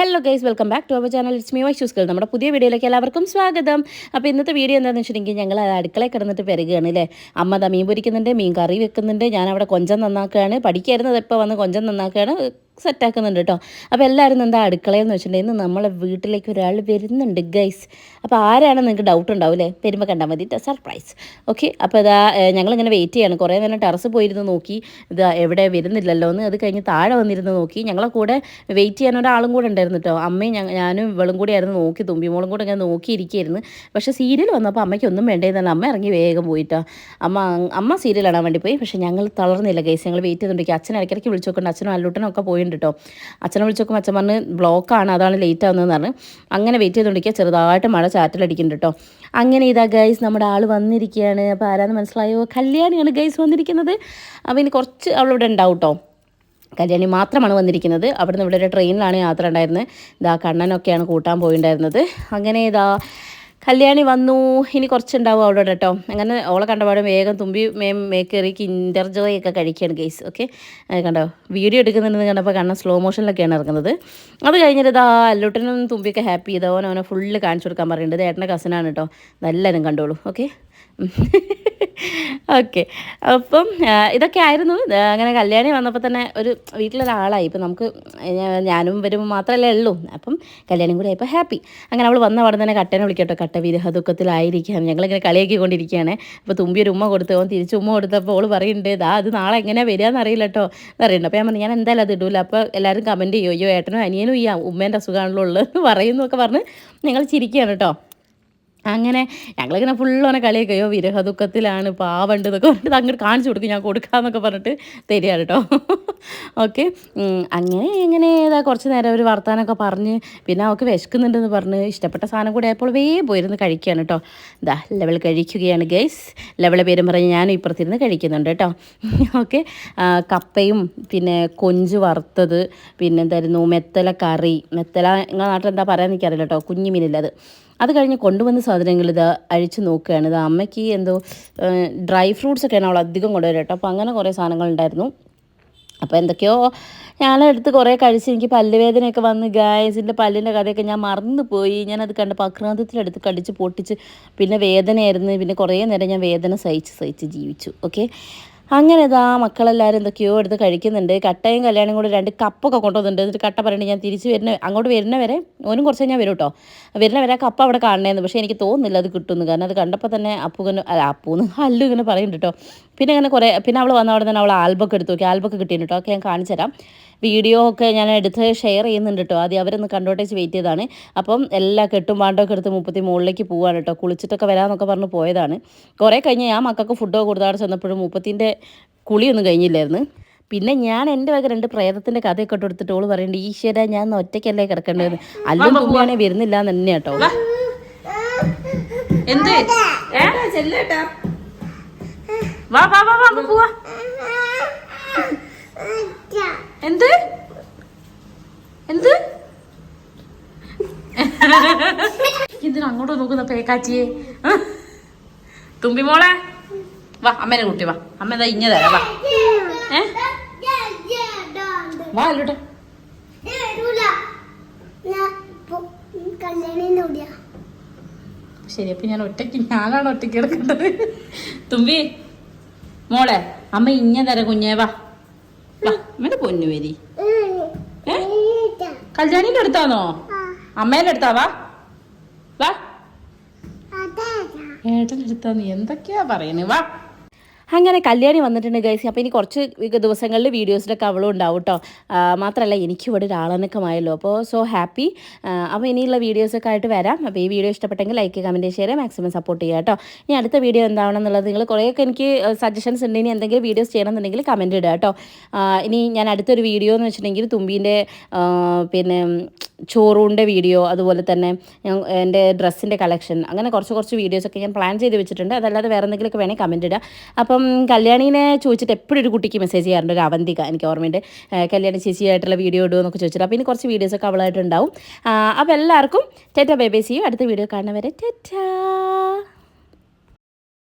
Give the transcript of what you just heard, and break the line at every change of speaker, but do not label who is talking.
Hello guys welcome back to our channel it's me Y കൾ നമ്മുടെ പുതിയ വീഡിയോയിലേക്ക് എല്ലാവർക്കും സ്വാഗതം. അപ്പോൾ ഇന്നത്തെ വീഡിയോ എന്താണെന്ന് വെച്ചിട്ടുണ്ടെങ്കിൽ ഞങ്ങൾ അടുക്കളയിൽ കിടന്നിട്ട് പെരുകയാണ് അല്ലേ? അമ്മ ദാ മീൻ പൊരിക്കുന്നുണ്ട് മീൻ കറി വെക്കുന്നുണ്ട്. ഞാൻ അവിടെ കൊഞ്ചം നന്നാക്കുകയാണ്. പഠിക്കായിരുന്നത് ഇപ്പോൾ വന്ന് കൊഞ്ചം നന്നാക്കുകയാണ്? സെറ്റാക്കുന്നുണ്ട് കേട്ടോ. അപ്പോൾ എല്ലാവരും എന്താ അടുക്കളയെന്ന് വെച്ചിട്ടുണ്ടെങ്കിൽ നമ്മളെ വീട്ടിലേക്ക് ഒരാൾ വരുന്നുണ്ട് ഗൈസ്. അപ്പോൾ ആരാണെന്ന് നിങ്ങൾക്ക് ഡൗട്ട് അല്ലേ? വരുമ്പോൾ കണ്ടാൽ മതി സർപ്രൈസ് ഓക്കെ അപ്പോൾ ഇതാ ഞങ്ങളിങ്ങനെ വെയിറ്റ് ചെയ്യാണ്. കുറേ നേരം ടെറസ് പോയിരുന്ന് നോക്കി. ഇത് എവിടെ വരുന്നില്ലല്ലോ എന്ന് അത് കഴിഞ്ഞ് താഴെ വന്നിരുന്ന് നോക്കി. ഞങ്ങളെ കൂടെ വെയിറ്റ് ചെയ്യാൻ ഒരാളും കൂടെ ഉണ്ടായിരുന്നു കേട്ടോ അമ്മയും ഞാനും ഇവളും കൂടി ആയിരുന്നു നോക്കി തുമ്പിമോളും കൂടെ ഇങ്ങനെ നോക്കിയിരിക്കുകയായിരുന്നു. പക്ഷേ സീരിയൽ വന്നപ്പോൾ അമ്മയ്ക്ക് ഒന്നും വേണ്ടതെന്നാണ് അമ്മ ഇറങ്ങി വേഗം പോയിട്ടോ. അമ്മ അമ്മ സീരിയൽ കാണാൻ വേണ്ടി പോയി. പക്ഷേ ഞങ്ങൾ തളർന്നില്ല ഗൈസ്. ഞങ്ങൾ വെയിറ്റ് ചെയ്തുകൊണ്ടിരിക്കുക അച്ഛൻ ഇടയ്ക്കിടയ്ക്ക് വിളിച്ചു നോക്കുന്നുണ്ട്. അച്ഛനും അല്ലൂട്ടനും ഒക്കെ പോയിട്ടുണ്ട് കേട്ടോ അച്ഛനെ വിളിച്ചൊക്കെ അച്ഛൻ പറഞ്ഞ് ബ്ലോക്കാണ് അതാണ് ലേറ്റ് ആവുന്നതെന്ന് പറഞ്ഞ് അങ്ങനെ വെയിറ്റ് ചെയ്തുകൊണ്ടിരിക്കുക ചെറുതായിട്ട് മഴ ചാറ്റലടിക്കുന്നുണ്ട് കേട്ടോ അങ്ങനെ ഇതാ ഗൈസ് നമ്മുടെ ആൾ വന്നിരിക്കുകയാണ്. അപ്പോൾ ആരാന്ന് മനസ്സിലായോ? കല്യാണിയാണ് ഗൈസ് വന്നിരിക്കുന്നത്. അപ്പോൾ ഇനി കുറച്ച് അവളിവിടെ ഉണ്ടാവും കേട്ടോ കല്യാണി മാത്രമാണ് വന്നിരിക്കുന്നത്. അവിടുന്ന് ഇവിടെ ഒരു ട്രെയിനിലാണ് യാത്ര ഉണ്ടായിരുന്നത്. ഇതാ കണ്ണനൊക്കെയാണ് കൂട്ടാൻ പോയിണ്ടായിരുന്നത്. അങ്ങനെ ഇതാ കല്യാണി വന്നു. ഇനി കുറച്ചുണ്ടാവും അവിടെ കേട്ടോ. അങ്ങനെ ഓളെ കണ്ടപാടും വേഗം തുമ്പി മേം മേക്കേറി കിൻഡർ ജോയ് ഒക്കെ കഴിക്കുകയാണ് ഗെയ്സ് ഓക്കെ കണ്ടോ? വീഡിയോ എടുക്കുന്നുണ്ടെന്ന് കണ്ടപ്പോൾ കണ്ണ സ്ലോ മോഷനിലൊക്കെയാണ് ഇറങ്ങുന്നത്. അത് കഴിഞ്ഞിട്ട് ഇതാ അല്ലൂട്ടനും തുമ്പിയൊക്കെ ഹാപ്പി ചെയ്തോ അവനെ ഫുള്ള് കാണിച്ചു കൊടുക്കാൻ പറയുന്നുണ്ട്. ഏട്ടന്റെ കസിനാണ് കേട്ടോ. എല്ലാവരും കണ്ടോളൂ. ഓക്കെ ഓക്കെ അപ്പം ഇതൊക്കെ ആയിരുന്നു. അങ്ങനെ കല്യാണി വന്നപ്പോൾ തന്നെ ഒരു വീട്ടിലൊരാളായി. ഇപ്പം നമുക്ക് ഞാനും വരുമ്പോൾ മാത്രമല്ലേ ഉള്ളൂ. അപ്പം കല്യാണം കൂടി ആയപ്പോൾ ഹാപ്പി അങ്ങനെ അവൾ വന്ന അവിടെ തന്നെ കട്ടനെ വിളിക്കട്ടോ. കട്ട വിരഹ ദുഃഖത്തിലായിരിക്കാം. ഞങ്ങളിങ്ങനെ കളിയാക്കിക്കൊണ്ടിരിക്കുകയാണ്. അപ്പോൾ തുമ്പി ഒരു ഉമ്മ കൊടുത്ത് അവൻ തിരിച്ച് ഉമ്മ കൊടുത്തപ്പോൾ അവൾ പറയുന്നുണ്ട് ദാ അത് നാളെ എങ്ങനെ വരിക എന്നറിയില്ല കേട്ടോ പറയുന്നുണ്ട് അപ്പോൾ ഞാൻ പറഞ്ഞു ഞാൻ എന്തായാലും അത് ഇടൂല. അപ്പോൾ എല്ലാവരും കമന്റ് ചെയ്യോ. അയ്യോ ഏട്ടനും അനിയനും ഈ ഉമ്മേന്റെ അസുഖമാണല്ലോ ഉള്ളത് പറയുന്നു ഒക്കെ പറഞ്ഞ് ഞങ്ങൾ ചിരിക്കുകയാണ് കേട്ടോ. അങ്ങനെ ഞങ്ങളിങ്ങനെ ഫുള്ളോനെ കളിയൊക്കെ അയ്യോ വിരഹദുഃഖത്തിലാണ് പാവണ്ട് എന്നൊക്കെ പറഞ്ഞിട്ട് അങ്ങോട്ട് കാണിച്ചു കൊടുക്കും. ഞാൻ കൊടുക്കാമെന്നൊക്കെ പറഞ്ഞിട്ട് തരികയാണ് കേട്ടോ ഓക്കെ. അങ്ങനെ ഇങ്ങനെ ഏതാ കുറച്ച് നേരം ഒരു വർത്താനമൊക്കെ പറഞ്ഞ് പിന്നെ അവൾക്ക് വിശക്കുന്നുണ്ടെന്ന് പറഞ്ഞ് ഇഷ്ടപ്പെട്ട സാധനം കൂടെ ആയപ്പോൾ വേ പോയിരുന്ന് കഴിക്കുകയാണ് കേട്ടോ ഇതാ ലെവൽ കഴിക്കുകയാണ് ഗൈസ് ലെവലെ പേരും പറഞ്ഞ് ഞാനും ഇപ്പുറത്തിരുന്ന് കഴിക്കുന്നുണ്ട് കേട്ടോ ഓക്കെ. കപ്പയും പിന്നെ കൊഞ്ച് വറുത്തത് പിന്നെ എന്തായിരുന്നു മെത്തല കറി മെത്തല നിങ്ങളുടെ നാട്ടിൽ എന്താ പറയാൻ നിൽക്കാറില്ല കേട്ടോ കുഞ്ഞു മീനില്ലത് അത് കഴിഞ്ഞ് കൊണ്ടുവന്ന സാധനങ്ങൾ ഇത് അഴിച്ച് നോക്കുകയാണ്. ഇത് അമ്മയ്ക്ക് എന്തോ ഡ്രൈ ഫ്രൂട്ട്സ് ഒക്കെയാണ് അവൾ അധികം കൊണ്ടുവരും കേട്ടോ. അപ്പോൾ അങ്ങനെ കുറേ സാധനങ്ങൾ ഉണ്ടായിരുന്നു. അപ്പോൾ എന്തൊക്കെയോ ഞാനെടുത്ത് കുറേ കഴിച്ച് എനിക്ക് പല്ലുവേദനയൊക്കെ വന്ന് ഗായസിന്റെ പല്ലിന്റെ കഥയൊക്കെ ഞാൻ മറന്നു പോയി ഞാനത് കണ്ടപ്പോൾ അക്രാന്തത്തിലെടുത്ത് കടിച്ച് പൊട്ടിച്ച് പിന്നെ വേദനയായിരുന്നു. പിന്നെ കുറേ നേരം ഞാൻ വേദന സഹിച്ച് സഹിച്ച് ജീവിച്ചു. ഓക്കെ അങ്ങനെ ഇതാ മക്കളെല്ലാവരും എന്തൊക്കെയോ എടുത്ത് കഴിക്കുന്നുണ്ട്. കട്ടയും കല്യാണം കൂടി രണ്ട് കപ്പൊക്കെ കൊണ്ടുവന്നിട്ടുണ്ട്. എന്നിട്ട് കട്ട പറഞ്ഞിട്ട് ഞാൻ തിരിച്ച് വരുന്ന അങ്ങോട്ട് വരുന്ന വരെ ഓനും കുറച്ച് ഞാൻ വരും കേട്ടോ വരുന്ന വരെ കപ്പ അവിടെ കാണണേന്ന്. പക്ഷേ എനിക്ക് തോന്നുന്നില്ല അത് കിട്ടുമെന്ന്. കാരണം അത് കണ്ടപ്പോൾ തന്നെ അപ്പൂകന് അല്ല അപ്പൂന്ന് അല്ലു ഇങ്ങനെ പറയുന്നുണ്ട് കേട്ടോ പിന്നെ അങ്ങനെ കുറേ പിന്നെ അവൾ വന്ന അവിടെ തന്നെ അവൾ ആൽബൊക്കെ എടുത്തു നോക്കി. ആൽബൊക്കെ കിട്ടിയിട്ടുണ്ട് കേട്ടോ. ഒക്കെ ഞാൻ കാണിച്ചു തരാം. വീഡിയോ ഒക്കെ ഞാൻ എടുത്ത് ഷെയർ ചെയ്യുന്നുണ്ട് കേട്ടോ. ആദ്യം അവരൊന്ന് കണ്ടോട്ടേച്ച് വെയിറ്റ് ചെയ്താണ് അപ്പം എല്ലാ കെട്ടും പാണ്ടൊക്കെ എടുത്ത് മുപ്പത്തി മുകളിലേക്ക് പോവാണ് കേട്ടോ. കുളിച്ചിട്ടൊക്കെ വരാമെന്നൊക്കെ പറഞ്ഞ് പോയതാണ്. കുറേ കഴിഞ്ഞ് ഞാൻ മക്കൾക്ക് ഫുഡൊക്കെ കൊടുത്താടെ ചെന്നപ്പോഴും മുപ്പത്തിന്റെ കുളിയൊന്നും കഴിഞ്ഞില്ലായിരുന്നു. പിന്നെ ഞാൻ എന്റെ വക രണ്ട് പ്രേതത്തിന്റെ കഥയൊക്കെ ഇട്ട് കൊടുത്തിട്ട് ഓൾ പറയുന്നുണ്ട് ഈശ്വര ഞാൻ ഒന്ന് ഒറ്റയ്ക്കല്ലേ കിടക്കേണ്ടത്? അല്ലും തുമ്പിയാണെ വരുന്നില്ല എന്ന് തന്നെ കേട്ടോ. എന്ത്? വാ വാ വാ വാ പോവാ. എന്ത്? എന്ത്? എന്തിനാ അങ്ങോട്ട് നോക്കുന്ന പേക്കാച്ചിയെ? തുമ്പി മോളെ. വാ അമ്മേനെ കൂട്ടി വാ. അമ്മ എന്താ ഇഞ്ഞ തരാം വാ. വാ അല്ലോട്ടെ ശരി അപ്പൊ ഞാൻ ഒറ്റയ്ക്ക് ഞാനാണ് ഒറ്റയ്ക്ക് എടുക്കേണ്ടത് തുമ്പി. മോളെ അമ്മ ഇഞ്ഞ തര കുഞ്ഞേ വാ. പൊന്നു വരി. ഏ? കല്യാണിന്റെ അടുത്താണോ അമ്മേന്റെ അടുത്താ വാ. വാ. ഏട്ടന്റെ അടുത്താ നീ എന്തൊക്കെയാ പറയണേ? വാ. അങ്ങനെ കല്യാണി വന്നിട്ടുണ്ട് ഗൈസ് അപ്പോൾ ഇനി കുറച്ച് ദിവസങ്ങളിൽ വീഡിയോസിലൊക്കെ അവളും ഉണ്ടാവും കേട്ടോ മാത്രമല്ല എനിക്ക് ഇവിടെ ഒരു അപ്പോൾ സോ ഹാപ്പി അപ്പോൾ ഇനിയുള്ള വീഡിയോസൊക്കെ ആയിട്ട് വരാം. അപ്പോൾ ഈ വീഡിയോ ഇഷ്ടപ്പെട്ടെങ്കിൽ like comment share maximum support ചെയ്യുക കേട്ടോ ഇനി അടുത്ത വീഡിയോ എന്താവണം എന്നുള്ളത് നിങ്ങൾ കുറേയൊക്കെ എനിക്ക് സജഷൻസ് ഉണ്ട്. ഇനി എന്തെങ്കിലും വീഡിയോസ് ചെയ്യണമെന്നുണ്ടെങ്കിൽ കമന്റ് ഇടുക കേട്ടോ ഇനി ഞാൻ അടുത്തൊരു വീഡിയോ എന്ന് വെച്ചിട്ടുണ്ടെങ്കിൽ തുമ്പീന്റെ പിന്നെ ചോറൂണിന്റെ വീഡിയോ അതുപോലെ തന്നെ ഞാൻ എന്റെ ഡ്രസ്സിന്റെ കളക്ഷൻ അങ്ങനെ കുറച്ച് കുറച്ച് വീഡിയോസൊക്കെ ഞാൻ പ്ലാൻ ചെയ്ത് വെച്ചിട്ടുണ്ട്. അതല്ലാതെ വേറെ എന്തെങ്കിലുമൊക്കെ വേണമെങ്കിൽ കമന്റ് ഇടുക അപ്പം കല്യാണീനെ ചോദിച്ചിട്ട് എപ്പോഴും ഒരു കുട്ടിക്ക് മെസ്സേജ് ചെയ്യാറുണ്ട് ഒരു അവന്തിക എനിക്ക് ഓർമ്മയുണ്ട്. കല്യാണി ചേച്ചിയായിട്ടുള്ള വീഡിയോ ഇടുമോ എന്നൊക്കെ ചോദിച്ചിട്ട്. അപ്പോൾ ഇനി കുറച്ച് വീഡിയോസൊക്കെ അവളായിട്ടുണ്ടാവും അപ്പോൾ എല്ലാവർക്കും ടെറ്റ ബേബേ ചെയ്യും അടുത്ത വീഡിയോ കാണുന്നവരെ ടെറ്റാ.